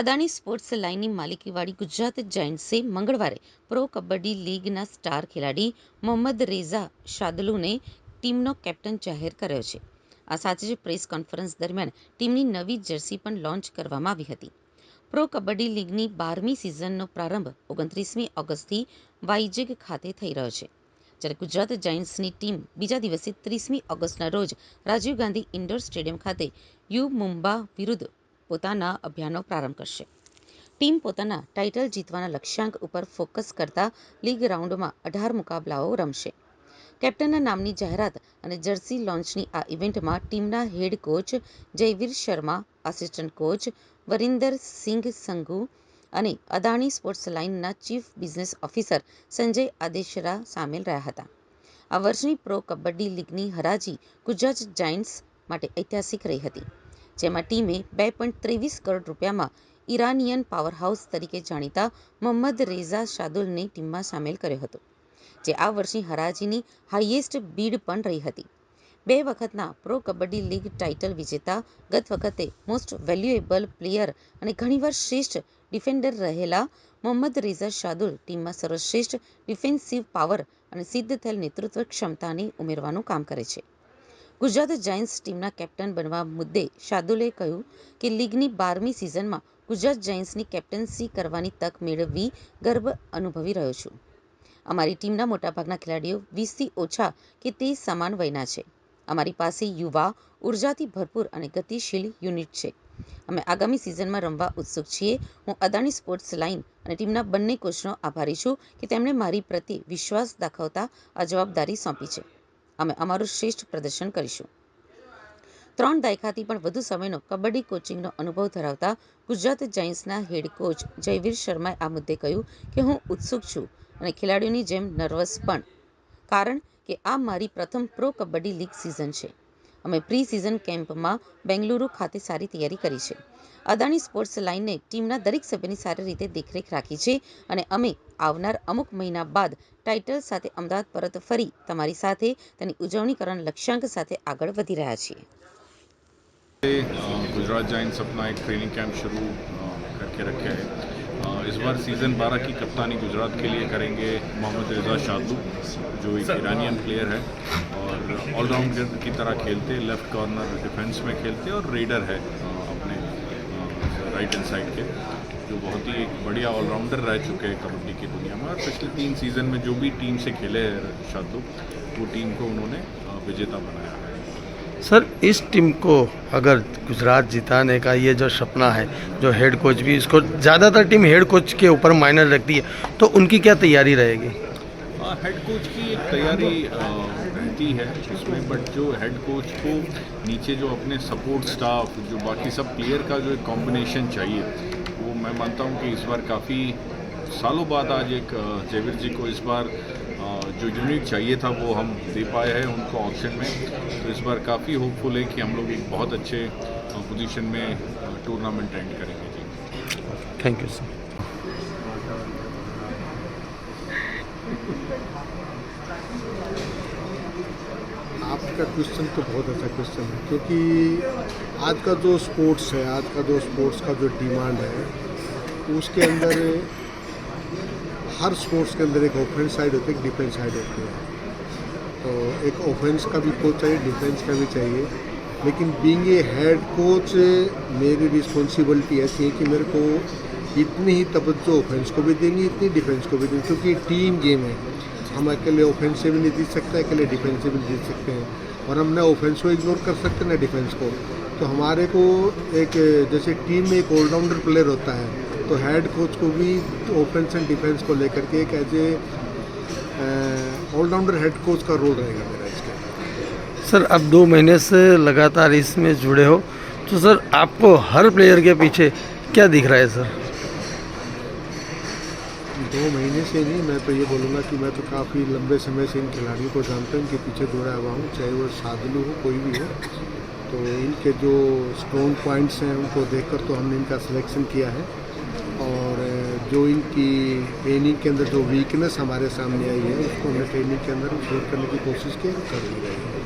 Adani sports લાઇનની માલિકીવાળી ગુજરાત જાયન્ટ્સે મંગળવારે pro kabaddi લીગના star ખેલાડી મોહમ્મદ રેઝા શાદલુને ટીમનો કેપ્ટન જાહેર કર્યો છે. આ સાથે જ પ્રેસ કોન્ફરન્સ દરમિયાન ટીમની નવી જર્સી પણ લોન્ચ કરવામાં આવી હતી. પ્રો કબડ્ડી લીગની બારમી સિઝનનો પ્રારંભ ઓગણત્રીસમી ઓગસ્ટથી વાઇજેગ ખાતે થઈ રહ્યો છે. જ્યારે ગુજરાત જાયન્ટ્સની ટીમ બીજા દિવસે ત્રીસમી ઓગસ્ટના રોજ રાજીવ ગાંધી ઇન્ડોર સ્ટેડિયમ ખાતે યુ મુમ્બા વિરુદ્ધ પોતાના અભિયાનનો પ્રારંભ કરશે. ટીમ પોતાના ટાઇટલ જીતવાના લક્ષ્યાંક ઉપર ફોકસ કરતા લીગ રાઉન્ડમાં અઢાર મુકાબલાઓ રમશે. કેપ્ટનના નામની જાહેરાત અને જર્સી લોન્ચની આ ઇવેન્ટમાં ટીમના head coach Jaivir Sharma, assistant coach Varinder Singh Sandhu અને અદાણી સ્પોર્ટ્સ લાઇનના chief business officer Sanjay Adeshra સામેલ રહ્યા હતા. આ વર્ષની પ્રો કબડ્ડી લીગની હરાજી ગુજરાત જાયન્ટ્સ માટે ઐતિહાસિક રહી હતી. જેમાં ટીમે બે પોઈન્ટ ત્રેવીસ કરોડ રૂપિયામાં ઈરાનિયન પાવરહાઉસ તરીકે જાણીતા મોહમ્મદ રેઝા શાદુલને ટીમમાં સામેલ કર્યો હતો, જે આ વર્ષની હરાજીની હાઈએસ્ટ બીડ પણ રહી હતી. બે વખતના પ્રો કબડ્ડી લીગ ટાઇટલ વિજેતા, ગત વખતે મોસ્ટ વેલ્યુએબલ પ્લેયર અને ઘણીવાર શ્રેષ્ઠ ડિફેન્ડર રહેલા મોહમ્મદ રેઝા શાદુલ ટીમમાં સર્વશ્રેષ્ઠ ડિફેન્સિવ પાવર અને સિદ્ધ થયેલ નેતૃત્વ ક્ષમતાને ઉમેરવાનું કામ કરે છે. ગુજરાત જાયન્ટ્સ ટીમના કેપ્ટન બનવા મુદ્દે શાર્દુલે કહ્યું કે લીગની બારમી સિઝનમાં ગુજરાત જાયન્ટ્સની કેપ્ટન્સી કરવાની તક મેળવવી ગર્વ અનુભવી રહ્યો છું. અમારી ટીમના મોટાભાગના ખેલાડીઓ વીસથી ઓછા કે તે સમાન વયના છે. અમારી પાસે યુવા, ઉર્જાથી ભરપૂર અને ગતિશીલ યુનિટ છે. અમે આગામી સિઝનમાં રમવા ઉત્સુક છીએ. હું અદાણી સ્પોર્ટ્સ લાઇન અને ટીમના બંને કોચનો આભારી છું કે તેમણે મારી પ્રત્યે વિશ્વાસ દાખવતા આ જવાબદારી સોંપી છે. અમે અમારું શ્રેષ્ઠ પ્રદર્શન કરીશું. ત્રણ દાયકાથી પણ વધુ સમયનો કબડ્ડી કોચિંગનો અનુભવ ધરાવતા ગુજરાત જાયન્ટ્સના હેડ કોચ જયવીર શર્માએ આ મુદ્દે કહ્યું કે હું ઉત્સુક છું અને ખેલાડીઓની જેમ નર્વસ પણ. કારણ કે આ મારી પ્રથમ પ્રો કબડ્ડી લીગ સિઝન છે. અમે પ્રી સિઝન કેમ્પમાં બેંગલુરુ ખાતે સારી તૈયારી કરી છે અદાણી સ્પોર્ટ્સ લાઇને ટીમના દરેક સભ્યની સારી રીતે દેખરેખ રાખી છે અને અમે આવનાર અમુક મહિના બાદ ટાઇટલ સાથે અમદાવાદ પરત ફરી તમારી સાથે તેની ઉજવણી કરવાના લક્ષ્યાંક સાથે આગળ વધી રહ્યા છીએ गुजरात जाइंट्स अपना एक ट्रेनिंग कैंप शुरू अ, करके रखे हैं अ, इस बार सीज़न 12 की कप्तानी गुजरात के लिए करेंगे मोहम्मद रज़ा शादू जो एक ईरानियन प्लेयर है और ऑलराउंडर की तरह खेलते लेफ़्ट कॉर्नर डिफेंस में खेलते और रेडर है अपने राइट हैंड साइड के जो बहुत ही एक बढ़िया ऑलराउंडर रह चुके हैं कबड्डी की दुनिया में और पिछले तीन सीज़न में जो भी टीम से खेले हैं शादू वो टीम को उन्होंने विजेता बनाया है। सर, इस टीम को अगर गुजरात जिताने का ये जो सपना है, जो हेड कोच भी, इसको ज़्यादातर टीम हेड कोच के ऊपर माइनर रखती है तो उनकी क्या तैयारी रहेगी? हेड कोच की एक तैयारी रहती है इसमें बट जो हेड कोच को नीचे जो अपने सपोर्ट स्टाफ जो बाकी सब प्लेयर का जो एक कॉम्बिनेशन चाहिए, वो मैं मानता हूँ कि इस बार काफ़ी सालों बाद आज एक जयवीर जी को इस बार जो यूनिट चाहिए था वो हम दे पाए हैं उनको ऑप्शन में। तो इस बार काफ़ी होपफुल है कि हम लोग एक बहुत अच्छे पोजीशन में टूर्नामेंट एंड करेंगे। जी। थैंक यू सर आपका क्वेश्चन तो बहुत अच्छा क्वेश्चन है क्योंकि आज का जो स्पोर्ट्स है आज का जो स्पोर्ट्स का जो डिमांड है उसके अंदर हर स्पोर्ट्स के अंदर एक ऑफेंस साइड होती है, एक डिफेंस साइड होती है। तो एक ऑफेंस का भी कोच चाहिए डिफेंस का भी चाहिए। लेकिन बीइंग ए हेड कोच मेरी रिस्पॉन्सिबिलिटी ऐसी है कि मेरे को इतनी ही तवज्जो ऑफेंस को भी देनी इतनी डिफेंस को भी देनी क्योंकि टीम गेम है। हम अकेले ऑफेंस से भी नहीं जीत सकते, अकेले डिफेंस से भी जीत सकते हैं। और हम ना ऑफेंस को इग्नोर कर सकते, ना डिफेंस को। तो हमारे को एक, जैसे टीम में एक ऑलराउंडर प्लेयर होता है तो हेड कोच को भी ऑफेंस एंड डिफेंस को लेकर के एक as a allrounder head coach का रोल रहेगा मेरा इसके सर अब दो महीने से लगातार इसमें जुड़े हो। तो सर आपको हर प्लेयर के पीछे क्या दिख रहा है सर? दो महीने से नहीं मैं तो ये बोलूँगा कि मैं तो काफ़ी लंबे समय से इन खिलाड़ियों को जानता हूँ इनके पीछे दौड़ा हुआ हूँ चाहे वो सादलू हो कोई भी हो। तो इनके जो स्ट्रॉन्ग पॉइंट्स हैं उनको देखकर तो हमने इनका सिलेक्शन किया है। और जो इनकी ट्रेनिंग के अंदर जो वीकनेस हमारे सामने आई है उसको हमने ट्रेनिंग के अंदर दूर करने की कोशिश की कर दी गई है